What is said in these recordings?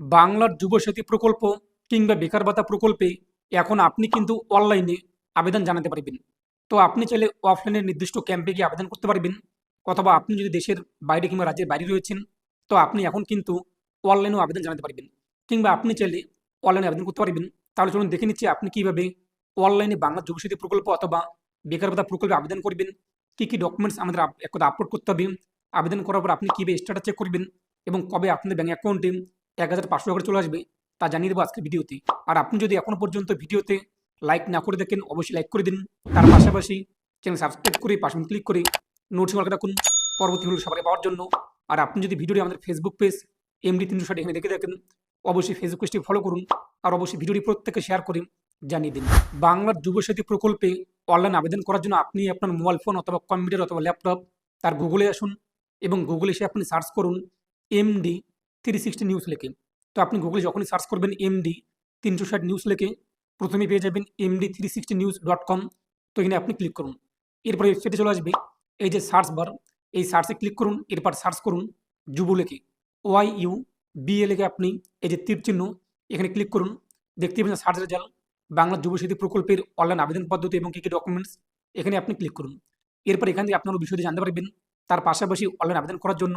বাংলার যুবসাথী প্রকল্প কিংবা বেকার ভাতা প্রকল্পে এখন আপনি কিন্তু অনলাইনে আবেদন জানাতে পারবেন। তো আপনি চাইলে অফলাইনের নির্দিষ্ট ক্যাম্পে গিয়ে আবেদন করতে পারবেন অথবা আপনি যদি দেশের বাইরে কিংবা রাজ্যের বাইরে রয়েছেন, তো আপনি এখন কিন্তু অনলাইনেও আবেদন জানাতে পারবেন। কিংবা আপনি চাইলে অনলাইনে আবেদন করতে পারবেন। তাহলে চলুন দেখে নিচ্ছি আপনি কীভাবে অনলাইনে বাংলা যুবসাথী প্রকল্প অথবা বেকার ভাতা প্রকল্পে আবেদন করবেন, কি কি ডকুমেন্টস আমাদের আপ- এক কথা আপলোড করতে হবে, আবেদন করার পর আপনি কীভাবে স্ট্যাটাস চেক করবেন এবং কবে আপনাদের ব্যাঙ্ক অ্যাকাউন্টে এক হাজার পাঁচশো টাকা চলে আসবে, তা জানিয়ে দেবো আজকের ভিডিওতে। আর আপনি যদি এখনও পর্যন্ত ভিডিওতে লাইক না করে দেখেন, অবশ্যই লাইক করে দিন। তার পাশাপাশি চ্যানেল সাবস্ক্রাইব করে পাশে ক্লিক করে নোটিফিকেশন রাখুন পরবর্তী ভিডিও সবাই পাওয়ার জন্য। আর আপনি যদি ভিডিওটি আমাদের ফেসবুক পেজ এমডি তিনশো ষাট এখানে দেখে দেখেন অবশ্যই ফেসবুক পেজটি ফলো করুন। আর অবশ্যই ভিডিওটি প্রত্যেকে শেয়ার করে জানিয়ে দিন। বাংলার যুবসাথী প্রকল্পে অনলাইন আবেদন করার জন্য আপনি আপনার মোবাইল ফোন অথবা কম্পিউটার অথবা ল্যাপটপ তার গুগলে আসুন এবং গুগলে এসে আপনি সার্চ করুন এমডি থ্রি সিক্সটি নিউজ লেখে। তো আপনি গুগলে যখনই সার্চ করবেন এমডি তিনশো ষাট নিউজ লেখে প্রথমে পেয়ে যাবেন MD three sixty news dot com তো এখানে আপনি ক্লিক করুন। এরপর ওয়েবসাইটে চলে আসবে, এই যে সার্চ বার এই সার্চে ক্লিক করুন, এরপর সার্চ করুন যুব লেখে। ওয়াই ইউ বি এ লেখে আপনি, এই যে তীর চিহ্ন, এখানে ক্লিক করুন। দেখতে পাবেন সার্চ রেজাল্ট বাংলা যুব সেতু প্রকল্পের অনলাইন আবেদন পদ্ধতি এবং কী কী ডকুমেন্টস এখানে আপনি ক্লিক করুন। এরপর এখান থেকে আপনার বিষয়টি জানতে পারবেন, তার পাশাপাশি অনলাইন আবেদন করার জন্য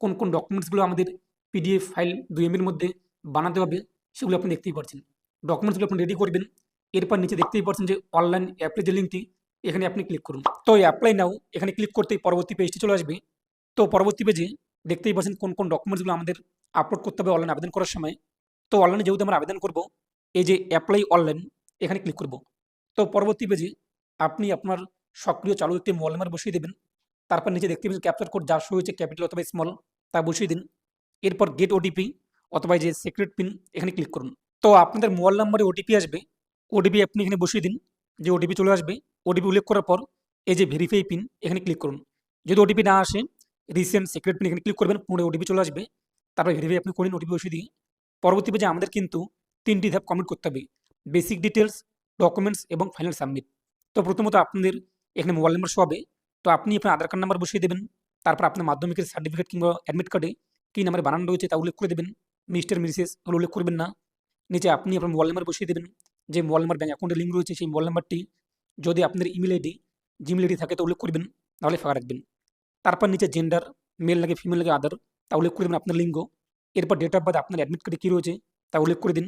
কোন কোন ডকুমেন্টসগুলো আমাদের পিডিএফ ফাইল দুই এমবির মধ্যে বানাতে হবে, সেগুলো আপনি দেখতেই পাচ্ছেন ডকুমেন্টসগুলো আপনি রেডি করবেন। এরপর নিচে দেখতেই পাচ্ছেন যে অনলাইন অ্যাপ্লাই যে লিঙ্কটি এখানে আপনি ক্লিক করুন। তো অ্যাপ্লাই নাও এখানে ক্লিক করতেই পরবর্তী পেজটি চলে আসবে। তো পরবর্তী পেজে দেখতেই পাচ্ছেন কোন কোন ডকুমেন্টসগুলো আমাদের আপলোড করতে হবে অনলাইন আবেদন করার সময়। তো অনলাইনে যেহেতু আমরা আবেদন করব, এই যে অ্যাপ্লাই অনলাইন এখানে ক্লিক করব। তো পরবর্তী পেজে আপনি আপনার সক্রিয় চালু একটি মোবাইল নাম্বার বসিয়ে দেবেন। তারপর নিচে দেখতে পাচ্ছেন ক্যাপচার কোড যা শো হয়েছে ক্যাপিটাল অথবা স্মল তা বসিয়ে দিন। এরপর গেট ওটিপি অথবা যে সিক্রেট পিন এখানে ক্লিক করুন। তো আপনাদের মোবাইল নাম্বারে ওটিপি আসবে। ওটিপি আপনি এখানে বসিয়ে দিন। যে ওটিপি চলে আসবে ওটিপি উল্লেখ করার পর এই যে ভেরিফাই পিন এখানে ক্লিক করুন। যদি ওটিপি না আসে রিসেন্ট সিক্রেট পিন এখানে ক্লিক করবেন পুরো ওটিপি চলে আসবে। তারপর ভেরিফাই আপনি করেন ওটিপি বসিয়ে দিই পরবর্তী পেজে আমাদের কিন্তু তিনটি ধাপ কমপ্লিট করতে হবে। বেসিক ডিটেলস ডকুমেন্টস এবং ফাইনাল সাবমিট তো প্রথমত আপনাদের এখানে মোবাইল নাম্বার শো হবে। তো আপনি আপনার আধার কার্ড নাম্বার বসিয়ে দেবেন। তারপর আপনার মাধ্যমিকের সার্টিফিকেট কিংবা অ্যাডমিট কার্ডে কী নাম্বারে বানানো রয়েছে তা উল্লেখ করে দেবেন। মিস্টার মিসেস ওগুলো উল্লেখ করবেন না। নিচে আপনি আপনার মোবাইল নাম্বার বসিয়ে দেবেন। যে মোবাইল নাম্বার ব্যাঙ্ক অ্যাকাউন্টে লিঙ্ক রয়েছে সেই মোবাইল নাম্বারটি যদি আপনার ইমেল আইডি জিমেল আইডি থাকে তা উল্লেখ করবেন, তাহলে ফাঁকা রাখবেন। তারপর নিচে জেন্ডার মেল লাগে ফিমেল লাগে আদার তা উল্লেখ করে দেবেন আপনার লিঙ্গ। এরপর ডেট অফ বার্থ আপনার অ্যাডমিট কার্ডে কী রয়েছে তা উল্লেখ করে দিন।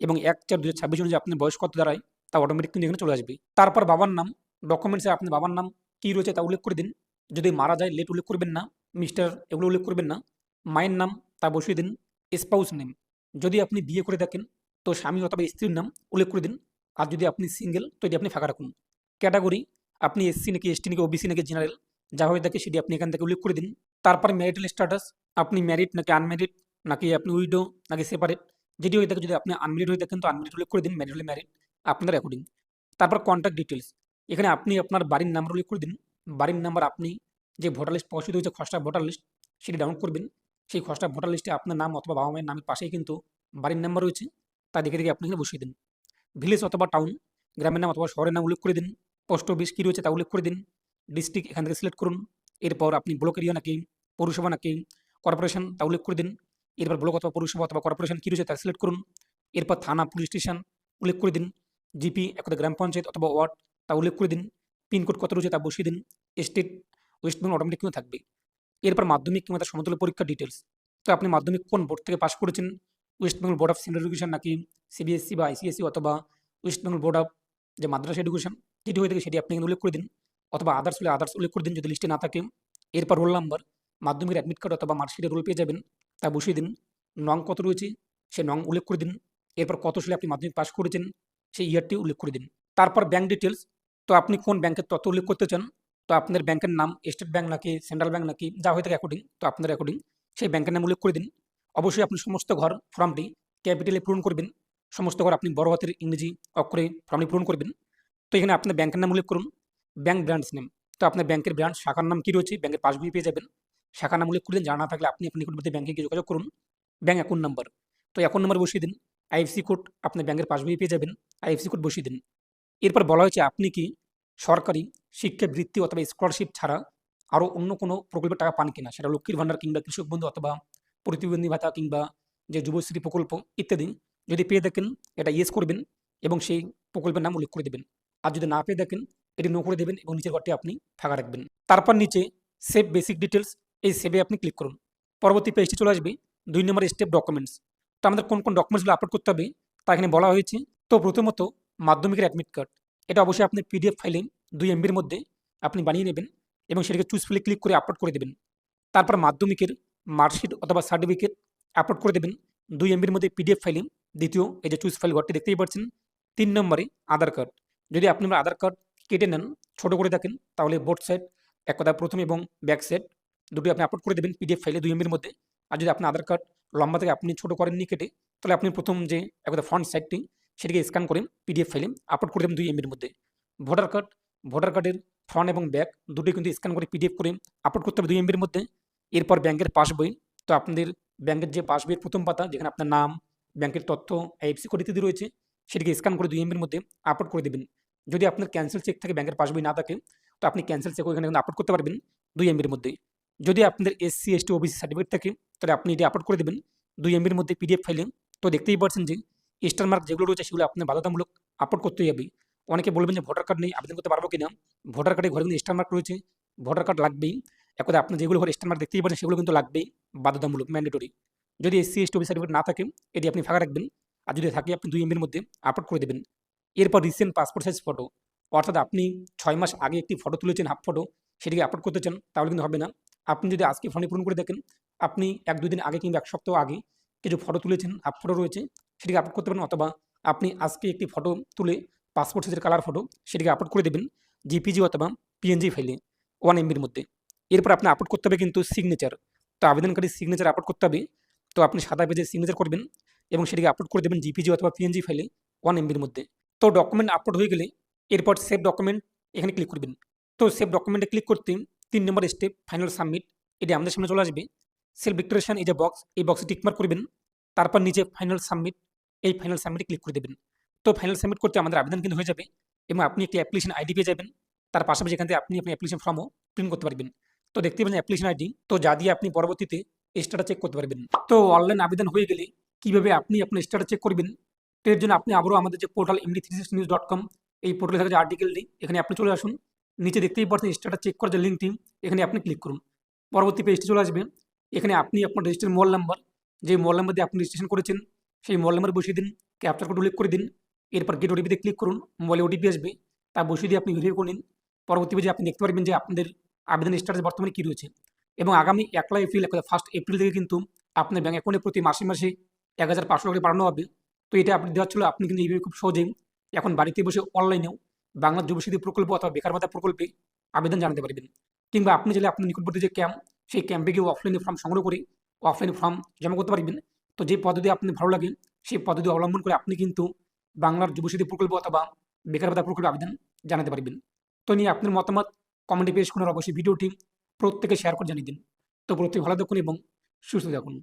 এবং এক চার দু হাজার ছাব্বিশ অনুযায়ী আপনার বয়স কত দাঁড়ায় তা অটোমেটিক কিন্তু এখানে চলে আসবে। তারপর বাবার নাম ডকুমেন্টসে আপনার বাবার নাম কী রয়েছে তা উল্লেখ করে দিন। যদি মারা যায় লেট উল্লেখ করবেন না। মিস্টার এগুলো উল্লেখ করবেন না। মায়ের নাম তা বসিয়ে দিন স্পাউস নেম যদি আপনি বিয়ে করে থাকেন, তো স্বামী অথবা স্ত্রীর নাম উল্লেখ করে দিন। আর যদি আপনি সিঙ্গেল তো এটি আপনি ফাঁকা রাখুন। ক্যাটাগরি আপনি এসসি নাকি এসটি নাকি ওবিসি নাকি জেনারেল যা হয়ে থাকে সেটি আপনি এখান থেকে উল্লেখ করে দিন। তারপর ম্যারিটাল স্ট্যাটাস আপনি ম্যারিড নাকি আনম্যারিড নাকি আপনি উইডো নাকি সেপারেট যেটি হয়ে থাকে যদি আপনি আনম্যারিড হয়ে থাকেন, তো আনম্যারিড উল্লেখ করে দিন ম্যারিড হলে ম্যারিড আপনার অ্যাকর্ডিং তারপর কন্ট্যাক্ট ডিটেলস এখানে আপনি আপনার বাড়ির নাম্বার উল্লেখ করে দিন। বাড়ির নাম্বার আপনি যে ভোটার লিস্ট প্রকাশিত হয়েছে, খসড়া ভোটার লিস্ট সেটি ডাউনলোড করবেন। সেই খসড়া ভোটার লিস্টে আপনার নাম অথবা বাবা মায়ের নামের পাশেই কিন্তু বাড়ির নাম্বার রয়েছে। তা দেখে দেখে আপনি এখানে বসিয়ে দিন। ভিলেজ অথবা টাউন গ্রামের নাম অথবা শহরের নাম উল্লেখ করে দিন। পোস্ট অফিস কী রয়েছে তা উল্লেখ করে দিন। ডিস্ট্রিক্ট এখান থেকে সিলেক্ট করুন। এরপর আপনি ব্লক এরিয়া নাকি, পৌরসভা নাকি কর্পোরেশন তা উল্লেখ করে দিন। এরপর ব্লক অথবা পৌরসভা অথবা কর্পোরেশন কী রয়েছে তা সিলেক্ট করুন। এরপর থানা পুলিশ স্টেশন উল্লেখ করে দিন। জিপি একটা গ্রাম পঞ্চায়েত অথবা ওয়ার্ড তা উল্লেখ করে দিন। পিনকোড কত রয়েছে তা বসিয়ে দিন। স্টেট ওয়েস্ট বেঙ্গল অটোমেটিক কিন্তু থাকবে। এরপর মাধ্যমিক কিংবা তার সমতুল্য পরীক্ষার ডিটেলস তো আপনি মাধ্যমিক কোন বোর্ড থেকে পাশ করেছেন? West Bengal board of central education নাকি সিবিএসসি বা আইসিএসসি অথবা ওয়েস্ট বেঙ্গল বোর্ড অফ যে মাদ্রাসা এডুকেশন যেটি হয়ে থাকে সেটি আপনি উল্লেখ করে দিন। অথবা আদার্স হলে আদার্স উল্লেখ করে দিন যদি লিস্টে না থাকে। এরপর রোল নাম্বার মাধ্যমিকের অ্যাডমিট কার্ড অথবা মার্কশিটের রোল পেয়ে যাবেন, তা বসিয়ে দিন। নং কত রয়েছে, সে নং উল্লেখ করে দিন। এরপর কত সালে আপনি মাধ্যমিক পাশ করেছেন, সেই ইয়ারটি উল্লেখ করে দিন। তারপর ব্যাঙ্ক ডিটেলস তো আপনি কোন ব্যাংকের তথ্য উল্লেখ করতে চান? তো আপনার ব্যাংকের নাম স্টেট ব্যাংক নাকি সেন্ট্রাল ব্যাংক নাকি যা হয়ে থাকে অ্যাকর্ডিং তো আপনার অ্যাকর্ডিং সেই ব্যাংকের নাম উল্লেখ করে দিন। অবশ্যই আপনি সমস্ত ঘর ফর্মটি ক্যাপিটালে পূরণ করবেন। সমস্ত ঘর আপনি বড় হাতের ইংরেজি অক্ষরে ফর্মটি পূরণ করবেন। তো এখানে আপনার ব্যাংকের নাম উল্লেখ করুন ব্যাংক ব্রাঞ্চ নেম তো আপনার ব্যাংকের ব্রাঞ্চ শাখার নাম কী রয়েছে? ব্যাংকের পাসবই পেয়ে যাবেন। শাখার নাম উল্লেখ করলেন জানা না থাকলে আপনি আপনি নিকটবর্তী ব্যাংকে গিয়ে যোগাযোগ করুন। ব্যাংক অ্যাকাউন্ট নাম্বার তো অ্যাকাউন্ট নাম্বার বসিয়ে দিন। আইএফসি কোড আপনার ব্যাংকের পাসবই পেয়ে যাবেন। আইএফসি কোড বসিয়ে দিন। এরপর বলা হয়েছে, আপনি কি সরকারি শিক্ষাবৃত্তি অথবা স্কলারশিপ ছাড়া আরও অন্য কোনো প্রকল্পের টাকা পান কিনা? সেটা লক্ষ্মীর ভাণ্ডার কিংবা কৃষক বন্ধু অথবা প্রতিবন্ধী ভাতা কিংবা যে যুবশ্রী প্রকল্প ইত্যাদি, যদি পেয়ে থাকেন, এটা ইয়েস করবেন এবং সেই প্রকল্পের নাম উল্লেখ করে দেবেন। আর যদি না পেয়ে থাকেন, এটি নো করে দেবেন এবং নিচের ঘরটি আপনি ফাঁকা রাখবেন। তারপর নিচে সেভ বেসিক ডিটেলস এই সেভে আপনি ক্লিক করুন। পরবর্তী পেজটি চলে আসবে দুই নম্বর স্টেপ ডকুমেন্টস তো আমাদের কোন কোন ডকুমেন্টসগুলো আপলোড করতে হবে, তা এখানে বলা হয়েছে। তো প্রথমত মাধ্যমিকের অ্যাডমিট কার্ড এটা অবশ্যই আপনি পিডিএফ ফাইলে দুই এমবির মধ্যে আপনি বানিয়ে নেবেন এবং সেটাকে চুজ ফিলে ক্লিক করে আপলোড করে দেবেন। তারপর মাধ্যমিকের মার্কশিট অথবা সার্টিফিকেট আপলোড করে দেবেন। দুই এমবির মধ্যে পিডিএফ ফাইলে দ্বিতীয় এই যে চুজ ফাইল ঘরটি দেখতেই পাচ্ছেন। তিন নম্বরে আধার কার্ড যদি আপনি আপনার আধার কার্ড কেটে নেন, ছোটো করে থাকেন তাহলে বোর্ড সাইড এক কথা প্রথম এবং ব্যাক সাইড দুটি আপনি আপলোড করে দেবেন পিডিএফ ফাইলে দুই এমবির মধ্যে। আর যদি আপনার আধার কার্ড লম্বা থেকে আপনি ছোটো করেননি কেটে, তাহলে আপনি প্রথম যে, এক কথা ফ্রন্ট সাইডটি সেটিকে স্ক্যান করে পিডিএফ ফাইলে আপলোড করে দেবেন দুই এমবির মধ্যে। ভোটার কার্ড ভোটার কার্ডের ফ্রন্ট এবং ব্যাক দুটোই কিন্তু স্ক্যান করে পিডিএফ করে আপলোড করতে হবে দুই এমবির মধ্যে। এরপর ব্যাংকের পাসবই তো আপনাদের ব্যাংকের যে পাসবইয়ের প্রথম পাতা, যেখানে আপনার নাম ব্যাংকের তথ্য আইএফসি কোড ইত্যাদি রয়েছে, সেটিকে স্ক্যান করে দুই এমবির মধ্যে আপলোড করে দেবেন। যদি আপনার ক্যান্সেল চেক থাকে ব্যাংকের পাসবই না থাকে, তো আপনি ক্যান্সেল চেক ওইখানে আপলোড করতে পারবেন দুই এমবির মধ্যে। যদি আপনাদের এসসি এসটি ওবিসি সার্টিফিকেট থাকে, তাহলে আপনি এটি আপলোড করে দেবেন দুই এমবির মধ্যে পিডিএফ ফাইলে তো দেখতেই পারছেন যে স্টার মার্ক যেগুলো রয়েছে সেগুলো আপনার বাধ্যতামূলক আপলোড করতে হবে। অনেকে বলবেন যে ভোটার কার্ড নেই আবেদন করতে পারব কিনা? ভোটার কার্ডে ঘরে কিন্তু স্টার মার্ক রয়েছে ভোটার কার্ড লাগবেই। এক কথা আপনি যেগুলো ঘরে স্টার মার্ক দেখতেই পাচ্ছেন সেগুলো কিন্তু লাগবেই, বাধ্যতামূলক ম্যান্ডেটরি যদি এসসি এসটি ওবি সার্টিফিকেট না থাকে, এটি আপনি ফাঁকা রাখবেন। আর যদি থাকে, আপনি দুই এমবির মধ্যে আপলোড করে দেবেন। এরপর রিসেন্ট পাসপোর্ট সাইজ ফটো অর্থাৎ আপনি ছয় মাস আগে একটি ফটো তুলেছেন হাফ ফটো সেটিকে আপলোড করতে চান, তাহলে কিন্তু হবে না। আপনি যদি আজকে ফোনে পূরণ করে দেখেন, আপনি এক দুই দিন আগে কিংবা এক সপ্তাহ আগে কিছু ফটো তুলেছেন হাফ ফটো রয়েছে সেটিকে আপলোড করতে পারেন অথবা আপনি আজকে একটি ফটো তুলে পাসপোর্ট সাইজের কালার ফটো সেটিকে আপলোড করে দেবেন জিপিজি অথবা পিএনজি ফাইলে ওয়ান এমবির মধ্যে। এরপর আপনি আপলোড করতে হবে কিন্তু সিগনেচার তো আবেদনকারী সিগনেচার আপলোড করতে হবে। তো আপনি সাদা পেজে সিগনেচার করবেন এবং সেটিকে আপলোড করে দেবেন জিপিজি অথবা পিএনজি ফাইলে ওয়ান এমবির মধ্যে। তো ডকুমেন্ট আপলোড হয়ে গেলে এরপর সেভ ডকুমেন্ট এখানে ক্লিক করবেন। তো সেভ ডকুমেন্টে ক্লিক করতে তিন নম্বর স্টেপ ফাইনাল সাবমিট এটি আমাদের সামনে চলে আসবে। সেলফ ডিক্লারেশন এই যে বক্স এই বক্সে টিকমার্ক করবেন। তারপর নিচে ফাইনাল সাবমিট এই ফাইনাল সাবমিটে ক্লিক করে দেবেন। তো ফাইনাল সাবমিট করতে আমাদের আবেদন কিন্তু হয়ে যাবে এবং আপনি একটি অ্যাপ্লিকেশন আইডি পেয়ে যাবেন। তার পাশাপাশি এখান থেকে আপনি আপনি অ্যাপ্লিকেশন ফর্মও প্রিন্ট করতে পারবেন। তো দেখতে পাবেন অ্যাপ্লিকেশন আইডি তো যা দিয়ে আপনি পরবর্তীতে স্টাটা চেক করতে পারবেন। তো অনলাইন আবেদন হয়ে গেলে কীভাবে আপনি আপনার স্টাটা চেক করবেন, তো এর জন্য আপনি আবারও আমাদের যে portal MD three news dot com এই পোর্টালে থাকা যে আর্টিকেলটি এখানে আপনি চলে আসুন। নিচে দেখতেই পাচ্ছেন স্টাটা চেক করার যে লিঙ্কটি এখানে আপনি ক্লিক করুন। পরবর্তী পেজটি চলে আসবে। এখানে আপনি আপনার রেজিস্টার মোবাইল নাম্বার যে মোবাইল নাম্বার দিয়ে আপনি রেজিস্ট্রেশন করেছেন সেই মোবাইল নাম্বার বসিয়ে দিন ক্যাপচার কোড উল্লেখ করে দিন, এরপর গেট ওটিপিতে ক্লিক করুন মোবাইলে ওটিপি আসবে, তা বসিয়ে দিয়ে আপনি ভেরিফাই করে নিন। পরবর্তী পেজে আপনি দেখতে পারবেন যে আপনাদের আবেদন স্ট্যাটাস বর্তমানে কী রয়েছে। এবং আগামী একলা এপ্রিল এক ফার্স্ট এপ্রিল থেকে কিন্তু আপনার ব্যাঙ্ক অ্যাকাউন্টে প্রতি মাসে মাসে এক হাজার পাঁচশো টাকা বাড়ানো হবে। তো এটা আপনি দেওয়া ছিল, আপনি কিন্তু এইভাবে খুব সহজেই এখন বাড়িতে বসে অনলাইনেও বাংলা যুবশক্তি প্রকল্প অথবা বেকার ভাতা প্রকল্পে আবেদন জানাতে পারবেন। কিংবা আপনি চাইলে আপনার নিকটবর্তী যে ক্যাম্প সেই ক্যাম্পে গিয়ে অফলাইনে ফর্ম সংগ্রহ করে অফলাইনে ফর্ম জমা করতে পারবেন। তো যে পদ্ধতি আপনি ভালো লাগে, সেই পদ্ধতি অবলম্বন করে আপনি কিন্তু বাংলার যুবশক্তি প্রকল্প অথবা বেকার ভাতা প্রকল্পের আবেদন জানাতে পারবেন। তো নিয়ে আপনার মতামত কমেন্টে পেশ করার অবশ্যই ভিডিওটি প্রত্যেকে শেয়ার করে জানিয়ে দিন। তো প্রত্যেকে ভালো থাকুন এবং সুস্থ থাকুন।